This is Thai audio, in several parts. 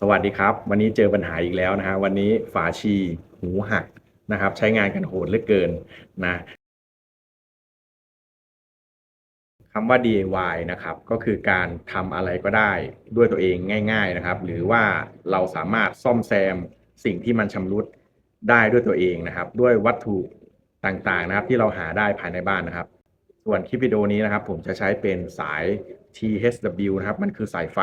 สวัสดีครับ วันนี้เจอปัญหาอีกแล้วนะฮะวันนี้ฝาชีหูหักนะครับ ใช้งานกันโหดเหลือเกินนะคำว่า DIY นะครับก็คือการทำอะไรก็ได้ด้วยตัวเองง่าย ๆนะครับ หรือว่าเราสามารถซ่อมแซมสิ่งที่มันชำรุดได้ด้วยตัวเองนะครับ ด้วยวัตถุต่างๆนะครับที่เราหาได้ภายในบ้านนะครับ ส่วนคลิปวิดีโอนี้นะครับ ผมจะใช้เป็นสาย THW นะครับ มันคือสายไฟ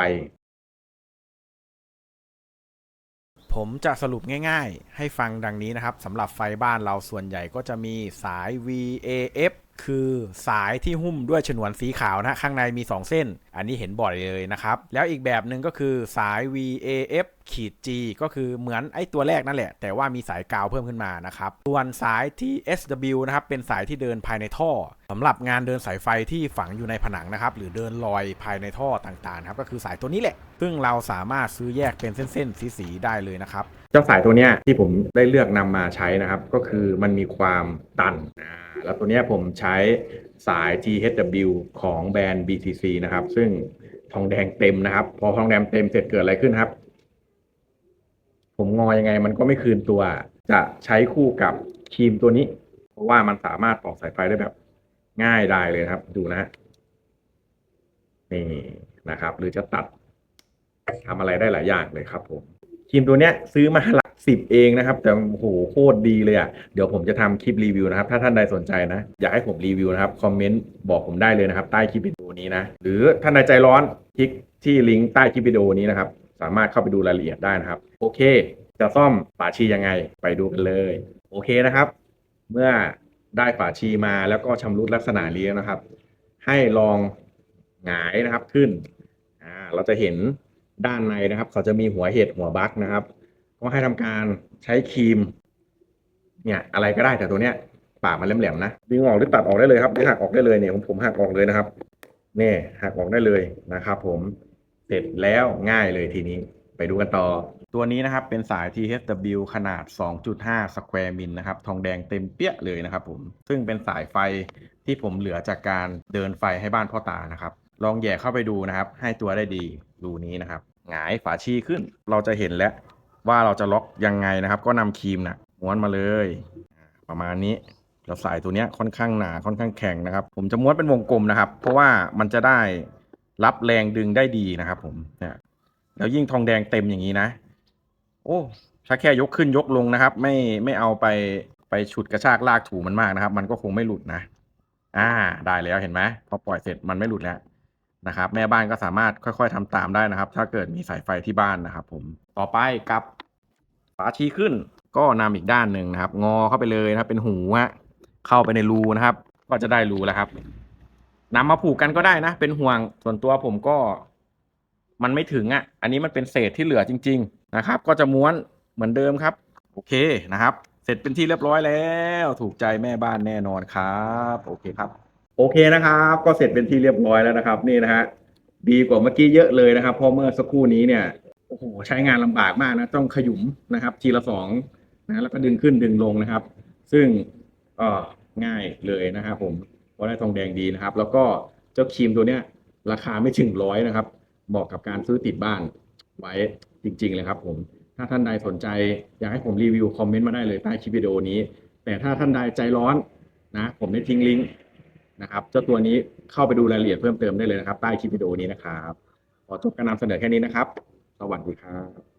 ผมจะสรุปง่ายๆ ให้ฟังดังนี้นะครับสำหรับไฟบ้านเราส่วนใหญ่ก็จะมีสาย VAF คือสายที่หุ้มด้วยฉนวนสีขาวนะข้างในมี 2 เส้น อันนี้เห็นบ่อยเลยนะครับ แล้วอีกแบบหนึ่งก็คือสาย VAF ขีด G ก็คือเหมือนไอ้ตัวแรกนั่นแหละ แต่ว่ามีสายกาวเพิ่มขึ้นมานะครับ ส่วนสายที่ SW นะครับ เป็นสายที่เดินภายในท่อสำหรับงานเดินสายไฟที่ฝังอยู่ในผนังนะครับ หรือเดินลอยภายในท่อต่างๆครับ ก็คือสายตัวนี้แหละ ซึ่งเราสามารถซื้อแยกเป็นเส้นๆสีๆได้เลยนะครับ เจ้าสายตัวเนี้ยที่ผมได้เลือกนำมาใช้นะครับ ก็คือมันมีความตัน แล้วตัวเนี้ยผมใช้สาย THW ของแบรนด์ BTC นะครับ ซึ่งทองแดงเต็มนะครับ พอทองแดงเต็มเสร็จเกิดอะไรขึ้นครับ ผมงอยังไงมันก็ไม่คืนตัว จะใช้คู่กับครีมตัวนี้ เพราะว่ามันสามารถปอกสายไฟได้แบบ ง่ายได้เลยครับ ดูนะฮะนี่นะครับ หรือจะตัดทำอะไรได้หลายอย่างเลยครับผมครีมตัวเนี้ยซื้อมาห สิบเองนะครับ แต่โอ้โหโคตรดีเลยอะเดี๋ยวผมจะทำคลิปรีวิวนะครับ ถ้าท่านใดสนใจนะ อยากให้ผมรีวิวนะครับคอมเมนต์บอกผมได้เลยนะครับ ใต้คลิปวิดีโอนี้นะ หรือท่านใดใจร้อนคลิกที่ลิงก์ใต้คลิปวิดีโอนี้นะครับ สามารถเข้าไปดูรายละเอียดได้นะครับ โอเค จะซ่อมฝาชียังไงไปดูกันเลย โอเคนะครับ เมื่อได้ฝาชีมาแล้วก็ชำรุดลักษณะนี้แล้วนะครับ ให้ลองหงายนะครับขึ้นอ่าเราจะเห็นด้านในนะครับ เขาจะมีหัวเห็ดหัวบั๊กนะครับ ก็ให้ทำการใช้ครีม เนี่ยอะไรก็ได้แต่ตัวเนี้ยปากมันแหลมๆนะดึงออกหรือตัดออกได้เลยครับหรือหักออกได้เลยเนี่ยผมผมหักออกเลยนะครับเนี่ยหักออกได้เลยนะครับ ผมเสร็จแล้วง่ายเลยทีนี้ไปดูกันต่อ ตัวนี้นะครับเป็นสาย THW ขนาด 2.5 สแควร์มิลนะครับ ทองแดงเต็มเปี้ยเลยนะครับผม ซึ่งเป็นสายไฟที่ผมเหลือจากการเดินไฟให้บ้านพ่อตานะครับ ลองแย่เข้าไปดูนะครับ ให้ตัวได้ดีรูนี้นะครับ หงายฝาชีขึ้น เราจะเห็นแล้ว ว่าเราจะล็อกยังไงนะครับ ก็นำครีมนะม้วนมาเลย ประมาณนี้แล้วสายตัวเนี้ยค่อนข้างหนาค่อนข้างแข็งนะครับ ผมจะม้วนเป็นวงกลมนะครับ เพราะว่ามันจะได้รับแรงดึงได้ดีนะครับ ผมเนี่ยแล้วยิ่งทองแดงเต็มอย่างนี้นะ โอ้ถ้าแค่ยกขึ้นยกลงนะครับ ไม่ไม่เอาไปไปฉุดกระชากลากถูมันมากนะครับ มันก็คงไม่หลุดนะ อ่า ได้แล้วเห็นไหมพอปล่อยเสร็จมันไม่หลุดแล้ว นะครับ แม่บ้านก็สามารถค่อย ๆทำตามได้นะครับ ถ้าเกิดมีสายไฟที่บ้านนะครับ ผมต่อไปกับฝาชีขึ้น ก็นำอีกด้านหนึ่งนะครับ งอเข้าไปเลยนะครับ เป็นหูฮะเข้าไปในรูนะครับ ก็จะได้รูแล้วครับนำมาผูกกันก็ได้นะ เป็นห่วงส่วนตัวผมก็มันไม่ถึงอะ อันนี้มันเป็นเศษที่เหลือจริง ๆ นะครับ ก็จะม้วนเหมือนเดิมครับ โอเคนะครับ เสร็จเป็นที่เรียบร้อยแล้ว ถูกใจแม่บ้านแน่นอนครับ โอเคครับ โอเคนะครับ ก็เสร็จเป็นที่เรียบร้อยแล้วนะครับ นี่นะฮะดีกว่าเมื่อกี้เยอะเลยนะครับเพราะเมื่อสักครู่นี้เนี่ยโอ้โหใช้งานลำบากมากนะต้องขยุมนะครับ ทีละสองนะแล้วก็ดึงขึ้นดึงลงนะครับ ซึ่งก็ง่ายเลยนะครับ ผมเพราะได้ทองแดงดีนะครับ แล้วก็เจ้าครีมตัวเนี้ย ราคาไม่ถึงร้อยนะครับเหมาะกับการซื้อติดบ้านไว้จริง ๆ เลยครับ ผมถ้าท่านใดสนใจ อยากให้ผมรีวิวคอมเมนต์มาได้เลยใต้คลิปวิดีโอนี้ แต่ถ้าท่านใดใจร้อนนะ ผมได้ทิ้งลิงก์ นะครับเจ้าตัวนี้เข้าไปดูรายละเอียดเพิ่มเติมได้เลยนะครับ ใต้คลิปวิดีโอนี้นะครับ ขอจบการนำเสนอแค่นี้นะครับ สวัสดีครับ